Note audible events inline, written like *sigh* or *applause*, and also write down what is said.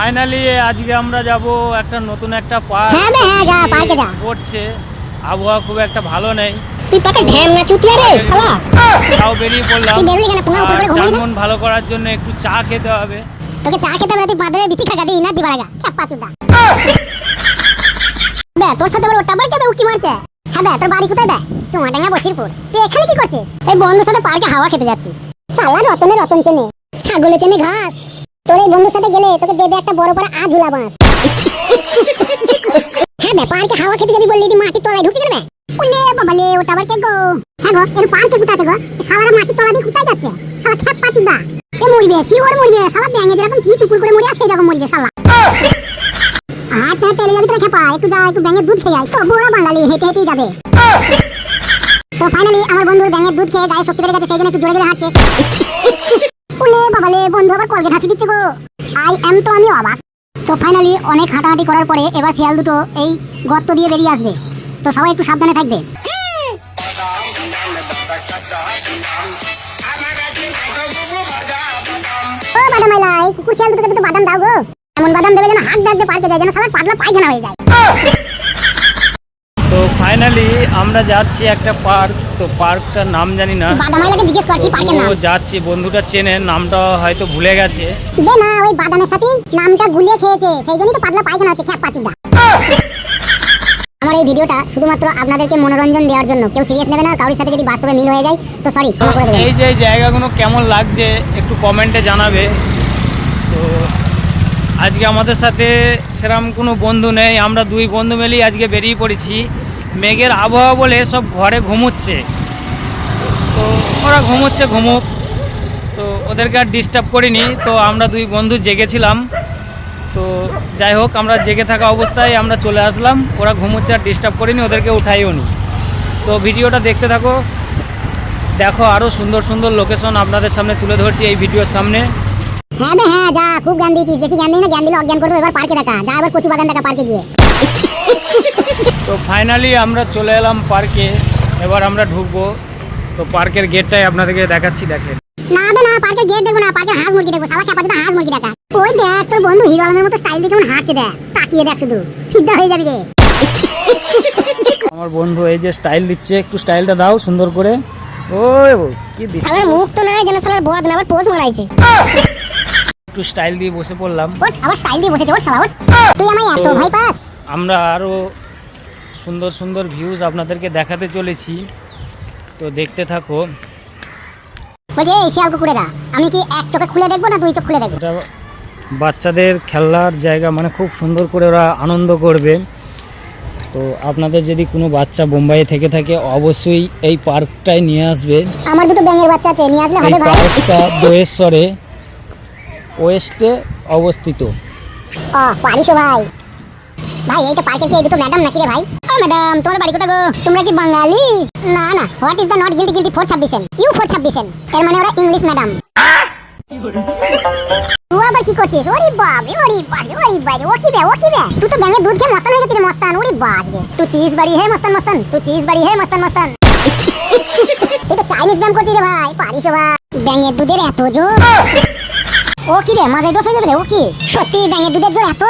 Finally আজকে আমরা যাব একটা নতুন একটা পার্ক হ্যাঁ হ্যাঁ, যা, পার্কে যা। পড়ছে। আবহাওয়া খুব একটা ভালো নেই। তুই পাকে ঢ্যাম না চুতিয়া রে শালা। তাও বেরিয়ে পড়লাম। তুই বেরোলি কেন? পুঙ্গা উপর ঘুমাবি না? জানমন ভালো করার জন্য একটু চা খেতে হবে। তোকে চা খেতে হবে না, তুই বাদরে বিচি খাগা দিয়ে এনার্জি বাড়াগা চাপা চুদা। বে তোর সাথে আবার ওটা আবার কে বে উকি মারছে? হ্যাঁ বে তোর বাড়ি কোথায় বে? চুমাডাঙ্গা বসিরপুর। তুই এখানে কি করছিস? এই বন্ধুর সাথে পার্কে হাওয়া খেতে যাচ্ছি। শালা রতনে রতন চেনে। ছাগলে চেনে ঘাস। তোর এই বন্ধুর সাথে গেলে তোকে দেবে একটা বড় বড় আজুলা বাঁশ। *laughs* হ্যাঁ বে পার্কে হাওয়া খেতে যাবি বললি? মাটির তলায় ঢুকতে যাবে উলে বাবা লে ওটা আবার কে গো? হ্যাঁ গো এর পার্কে কোথায় আছে গো? শালারা মাটির তলা দিয়ে কোথায় যাচ্ছে? শালা খেপা চুদা। এ মরবে শিওর মরবে শালা ব্যাঙে যেরকম জি টুকুর করে মরে আসে এরকম মরবে শালা। হাত না তেলে যাবি তোরা খেপা একটু যা একটু ব্যাঙের দুধ খেয়ে আয়। তো বুড়া বাঙালি হেঁটে হেঁটেই যাবে। তো ফাইনালি আমার বন্ধুর ব্যাঙের দুধ খেয়ে গায়ে শক্তি বেড়ে গেছে সেই জন্য একটু জোরে জোরে হাঁটছে। বন্ধু, আবার কলগেট হাসি দিচ্ছে গো। আই এম তো আমি অবাক। তো ফাইনালি অনেক হাঁটাহাঁটি করার পরে এবার শিয়াল দুটো এই গর্ত দিয়ে বেরিয়ে আসবে। তো সবাই একটু সাবধানে থাকবে। কুকুর শিয়াল দুটোকে দুটো বাদাম দাও গো। এমন বাদাম দেবে যেন হাত ডাকতে পার্কে যায়, যেন সালা পাগলা পায়খানা হয়ে যায়। ফাইনালি আমরা যাচ্ছি একটা পার্ক তো পার্কটার নাম জানি না। জিজ্ঞেস কর কি পার্কের নাম? যাচ্ছি বন্ধুটা চেনে নামটা হয়তো ভুলে গেছে। দে না ওই বাদামের নামটা গুলিয়ে খেয়েছে সেই জন্যই তো পাতলা পায়খানা হচ্ছে খ্যাপ পাচিদা। আমার এই ভিডিওটা শুধুমাত্র আপনাদেরকে মনোরঞ্জন দেওয়ার জন্য। কেউ সিরিয়াস নেবে না কারোর সাথে যদি বাস্তবে মিল হয়ে যায় তো সরি ক্ষমা করে দেবেন। এই যে জায়গাগুলো কেমন লাগছে একটু কমেন্টে জানাবে। তো আজকে আমাদের সাথে সেরকম কোনো বন্ধু নেই আমরা দুই বন্ধু মিলেই আজকে বেরিয়ে পড়েছি। মেঘের আবহাওয়া বলে সব ঘরে ঘুমোচ্ছে। তো ওরা ঘুমোচ্ছে, ঘুমুক। তো ওদেরকে আর ডিস্টার্ব করিনি। তো আমরা দুই বন্ধু জেগেছিলাম। তো যাই হোক, আমরা জেগে থাকা অবস্থায় আমরা চলে আসলাম। ওরা ঘুমোচ্ছে আর ডিস্টার্ব করিনি, ওদেরকে উঠাইও নি। তো ভিডিওটা দেখতে থাকো। দেখো আরও সুন্দর সুন্দর লোকেশন আপনাদের সামনে তুলে ধরছি এই ভিডিওর সামনে। হ্যাঁ হ্যাঁ যা, খুব জ্ঞান দিয়েছিস। বেশি জ্ঞান দিই না, জ্ঞান দিলে অজ্ঞান করব, এবার পার্কে দেখা। যা, এবার কচু বাগান দেখা পার্কে গিয়ে। তো ফাইনালি আমরা চলে এলাম পার্কে এবার আমরা ঢুকবো। তো পার্কের গেটটাই আপনাদেরকে দেখাচ্ছি দেখেন। না বে না পার্কের গেট দেখব না পার্কের হাঁস মুরগি দেখব। সালা খ্যাপা হাঁস মুরগি দেখা। ওই দেখ তোর বন্ধু হিরো আলমের মতো স্টাইল দিয়ে কেমন হাঁটছে দেখ। তাকিয়ে দেখ শুধু। ফিদ্দা হয়ে যাবি রে। আমার বন্ধু এই যে স্টাইল দিচ্ছে একটু স্টাইলটা দাও সুন্দর করে। ওই কি দিচ্ছে? শালার মুখ তো নাই যেন শালার বদ না আবার পোজ মারাইছে। একটু স্টাইল দিয়ে বসে পড়লাম। আবার স্টাইল দিয়ে বসেছে ওট শালা তুই আমায় এত ভয় পাস? আমরা আরও সুন্দর সুন্দর ভিউজ আপনাদেরকে দেখাতে চলেছি। তো দেখতে থাকো। বলছে এই শিয়াল কুকুরেরা আমি কি এক চোখে খুলে দেখব না দুই চোখ খুলে দেখব? এটা বাচ্চাদের খেলার জায়গা মানে খুব সুন্দর করে ওরা আনন্দ করবে। তো আপনাদের যদি কোনো বাচ্চা বোম্বাইয়ে থেকে থাকে অবশ্যই এই পার্কটায় নিয়ে আসবে। আমার দুটো ব্যাঙের বাচ্চা আছে নিয়ে আসলে এই হবে ভাই? পার্কটা দোয়েশ্বরে ওয়েস্টে অবস্থিত। ও পারিস ভাই। ভাই এইটা পার্কের কি এই দুটো ম্যাডাম নাকি রে ভাই? ম্যাডাম তোমার বাড়ি কোথা গো তোমরা কি বাঙালি? না না what is the not guilty guilty four ছাব্বিশেন you four ছাব্বিশেন এর মানে ওরা ইংলিশ ম্যাডাম ব্যাঙের দুধের জোর এত?